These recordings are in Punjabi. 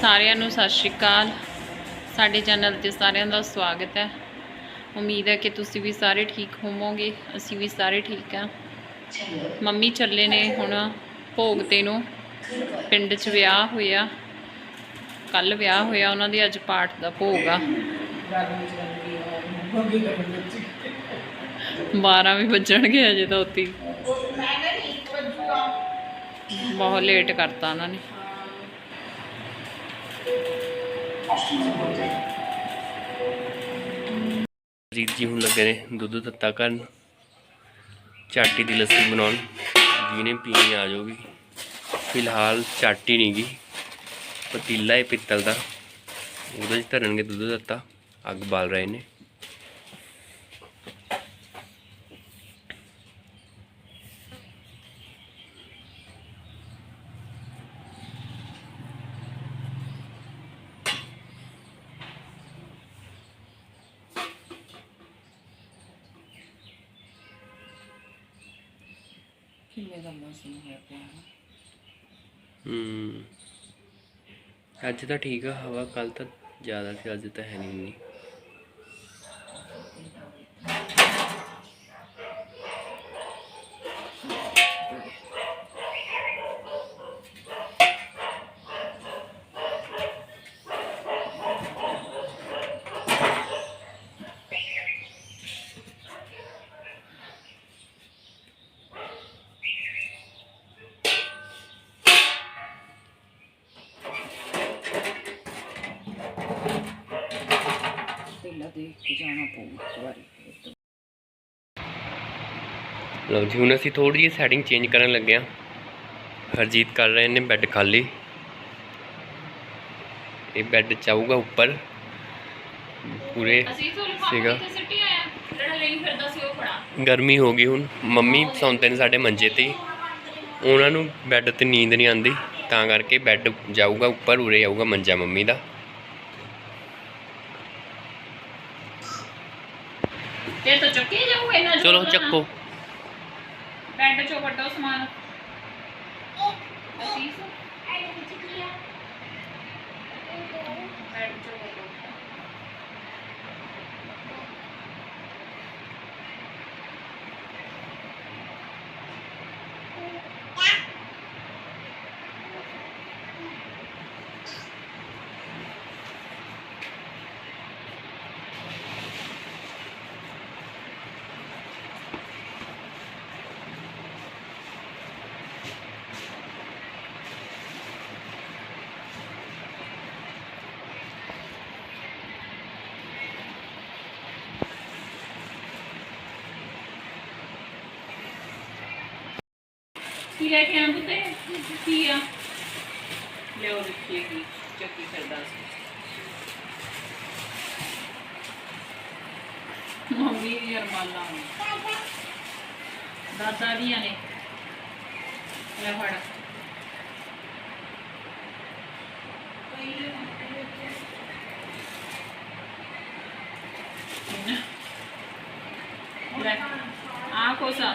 ਸਾਰਿਆਂ ਨੂੰ ਸਤਿ ਸ਼੍ਰੀ ਅਕਾਲ। ਸਾਡੇ ਚੈਨਲ ਤੇ ਸਾਰਿਆਂ ਦਾ ਸਵਾਗਤ ਹੈ। ਉਮੀਦ ਹੈ ਕਿ ਤੁਸੀਂ ਵੀ ਸਾਰੇ ਠੀਕ ਹੋਵੋਗੇ, ਅਸੀਂ ਵੀ ਸਾਰੇ ਠੀਕ ਆ ਮੰਮੀ ਚੱਲੇ ਨੇ ਹੁਣ ਭੋਗ ਤੇ ਨੂੰ। ਪਿੰਡ 'ਚ ਵਿਆਹ ਹੋਇਆ। ਕੱਲ ਵਿਆਹ ਹੋਇਆ, ਉਹਨਾਂ ਦੇ ਅੱਜ ਪਾਠ ਦਾ ਭੋਗ ਆ। 12 ਵੀ ਵੱਜਣਗੇ ਅਜੇ ਤਾਂ ਉੱਤੀ ਬਹੁਤ ਲੇਟ ਕਰਤਾ ਉਹਨਾਂ ਨੇ। ਜੀਤ ਜੀ ਹੁਣ ਲੱਗੇ ਨੇ ਦੁੱਧ ਤੱਤਾ ਕਰਨ, ਚਾਟੀ ਦੀ ਲੱਸੀ ਬਣਾਉਣ। ਜਿਹਨੇ ਪੀਣੀ ਆ ਜਾਊਗੀ। ਫਿਲਹਾਲ ਚਾਟੀ ਨਹੀਂ ਗਈ ਪਤੀਲਾ ਹੈ ਪਿੱਤਲ ਦਾ। ਉਹਦੇ 'ਚ ਧਰਨਗੇ ਦੁੱਧ ਤੱਤਾ। ਅੱਗ ਬਾਲ ਰਹੇ ਨੇ। ਕਿੰਨੇ ਦਾ ਮੌਸਮ ਹੋਇਆ ਪਿਆ ਹੂੰ। ਅੱਜ ਤਾਂ ਠੀਕ ਆ, ਹਵਾ ਕੱਲ ਤਾਂ ਜ਼ਿਆਦਾ ਸੀ, ਅੱਜ ਤਾਂ ਹੈ ਨਹੀਂ ਇੰਨੀ। ਦੇਖ ਕੇ ਜਾਣਾ ਪਊ ਇੱਕ ਵਾਰੀ। ਲਓ ਜੀ ਹੁਣ ਅਸੀਂ ਥੋੜੀ ਜਿਹੀ ਸੈਟਿੰਗ ਚੇਂਜ ਕਰਨ ਲੱਗੇ ਹਾਂ। ਹਰਜੀਤ ਕਰ ਰਹੇ ਨੇ ਬੈੱਡ ਖਾਲੀ। ਇਹ ਬੈੱਡ ਚਾਹੂਗਾ ਉੱਪਰ। ਪੂਰੇ ਸੀਗਾ। ਗਰਮੀ ਹੋ ਗਈ ਹੁਣ। ਮੰਮੀ ਸੌਂਦੇ ਨੇ ਸਾਡੇ ਮੰਜੇ ਤੇ ਹੀ। ਉਹਨਾਂ ਨੂੰ ਬੈੱਡ ਤੇ ਨੀਂਦ ਨਹੀਂ ਆਉਂਦੀ। ਤਾਂ ਕਰਕੇ ਬੈੱਡ ਜਾਊਗਾ ਉੱਪਰ ਉਰੇ ਆਊਗਾ ਮੰਜਾ ਮੰਮੀ ਦਾ। ਤੇ ਤਾਂ ਚੱਕੀ ਜਾਊ ਇਹਨਾਂ ਚਲੋ ਚੱਕੋ। ਬੈੱਡ ਚੋਂ ਵੱਡੋ ਸਮਾਨ। ਅਸੀਂ ਬੈੱਡ ਚੋਂ ਵੱਡੋ ਕੀ ਲੈ ਕੇ ਆਂਦੇ ਤੇ? ਕੀ ਆ? ਲਿਓ ਦੇਖੀਏ ਕੀ ਚੱਕੀ ਫਿਰਦਾ ਸੀ। ਮੰਮੀ ਦੀ ਅਰਮਾਨਾ ਦਾਦਾ ਦੀਆਂ ਨੇ। ਲੈ ਫੜ। ਆ। ਕੋਸਾ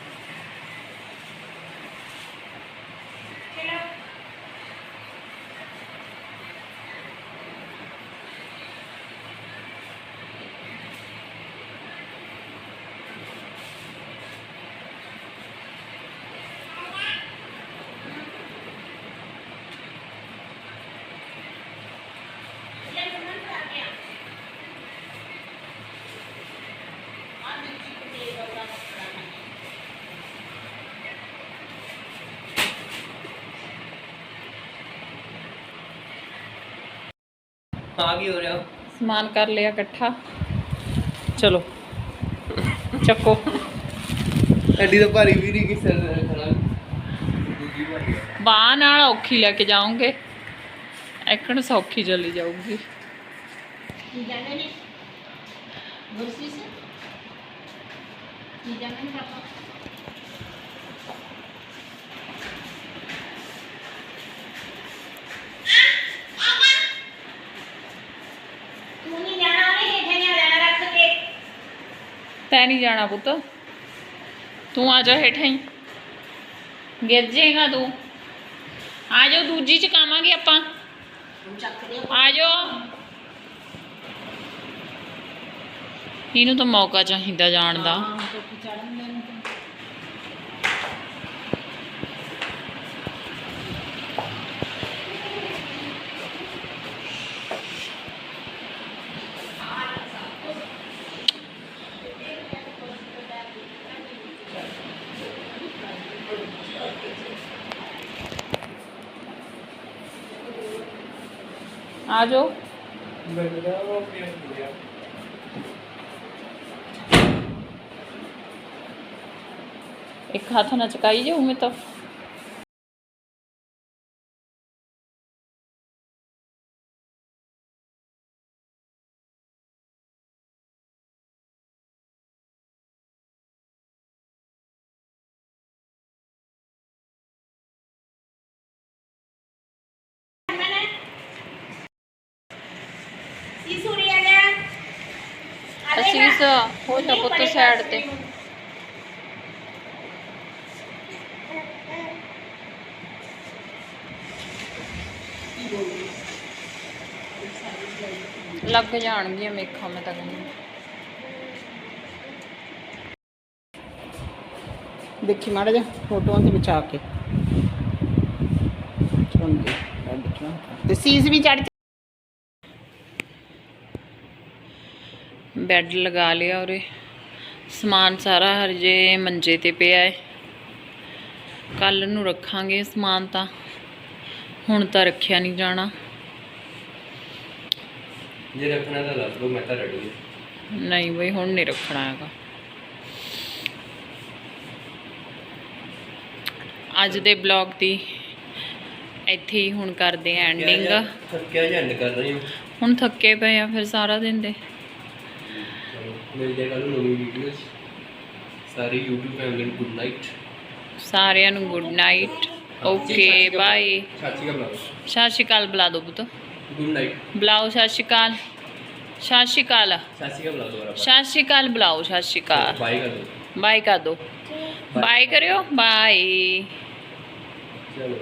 ਆ ਕੀ ਹੋ ਰਿਹਾ ਸਮਾਨ ਕਰ ਲਿਆ ਇਕੱਠਾ ਚਲੋ ਚੱਕੋ ਐਡੀ ਤਾਂ ਭਾਰੀ ਵੀ ਨਹੀਂ ਕਿਸੇ ਨੇ ਖੜਾ ਦੂਜੀ ਭਾਰੀ ਬਾਹ ਨਾਲ ਔਖੀ ਲੈ ਕੇ ਜਾਓਗੇ ਐਕਣ ਸੌਖੀ ਚੱਲੀ ਜਾਊਗੀ ਤੈ ਨਹੀਂ ਜਾਣਾ ਪੁੱਤ। ਤੂੰ ਆ ਜਾ ਹੇਠਾਂ ਹੀ। ਗਿਰ ਜਾਏਗਾ ਤੂੰ। ਆ ਜਾਓ, ਦੂਜੀ ਚ ਕਾਵਾਂਗੇ ਆਪਾਂ। ਆ ਜਾਓ। ਇਹਨੂੰ ਤਾਂ ਮੌਕਾ ਚਾਹੀਦਾ ਜਾਣ ਦਾ। ਆ ਜਾਓ ਇੱਕ ਹੱਥ ਨਾਲ ਚਕਾਈ ਜਾਊ ਮੈਂ ਤਾਂ। ਅਸੀਸ ਹੋ ਜਾ ਪੁੱਤ ਸਾਈਡ ਤੇ ਲੱਗ ਜਾਣਗੀਆਂ ਮੇਖਾਂ ਮੈਂ ਤਾਂ ਕਹਿੰਦੀ। ਦੇਖੀ ਮਾੜਾ ਜਿਹਾ ਫੋਟੋਆਂ ਤੇ ਬਚਾ ਕੇ। ਤੇ ਸੀਸ ਵੀ ਚੜ ਬੈੱਡ ਲਗਾ ਲਿਆ ਉਰੇ। ਸਮਾਨ ਸਾਰਾ ਹਰਜੇ ਮੰਜੇ ਤੇ ਪਿਆ ਹੈ ਕੱਲ ਨੂੰ ਰੱਖਾਂਗੇ ਸਮਾਨ ਤਾਂ। ਹੁਣ ਤਾਂ ਰੱਖਿਆ ਨਹੀਂ ਜਾਣਾ। ਜੇ ਰੱਖਣਾ ਤਾਂ ਦੱਸ ਦਿਓ ਮੈਂ ਤਾਂ ਰੈਡੀ ਹਾਂ ਨਹੀਂ ਬਈ ਹੁਣ ਨਹੀਂ ਰੱਖਣਾ ਹੈਗਾ। ਅੱਜ ਦੇ ਬਲੌਗ ਦੀ ਇੱਥੇ ਹੀ ਹੁਣ ਕਰਦੇ ਆ ਐਂਡਿੰਗ ਥੱਕਿਆ ਜਾਂ ਐਂਡ ਕਰ ਰਹੀ ਹਾਂ ਹੁਣ ਥੱਕੇ ਪਏ ਆ ਫਿਰ ਸਾਰਾ ਦਿਨ ਦੇ। ਮਿਲਦੇ ਕੱਲ ਨਵੀਂ ਵੀਡੀਓ ਸਾਰੀ YouTube ਫੈਮਿਲੀ ਨੂੰ ਗੁੱਡ ਨਾਈਟ ਸਾਰਿਆਂ ਨੂੰ ਗੁੱਡ ਨਾਈਟ ਓਕੇ ਬਾਏ ਦਾ ਸਤਿ ਸ਼੍ਰੀ ਅਕਾਲ ਬੁਲਾ ਦਿਓ ਪੁੱਤ। ਗੁੱਡ ਨਾਈਟ ਬੁਲਾਓ ਸਤਿ ਸ਼੍ਰੀ ਅਕਾਲ। ਸਤਿ ਸ਼੍ਰੀ ਅਕਾਲ। ਦਾ ਸਤਿ ਸ਼੍ਰੀ ਅਕਾਲ ਬੁਲਾਓ ਸਤਿ ਸ਼੍ਰੀ ਅਕਾਲ। ਬਾਈ ਕਰ ਦੋ। ਬਾਏ ਕਰ ਬਾਏ ਕਰਿਓ। ਬਾਏ ਚਲੋ।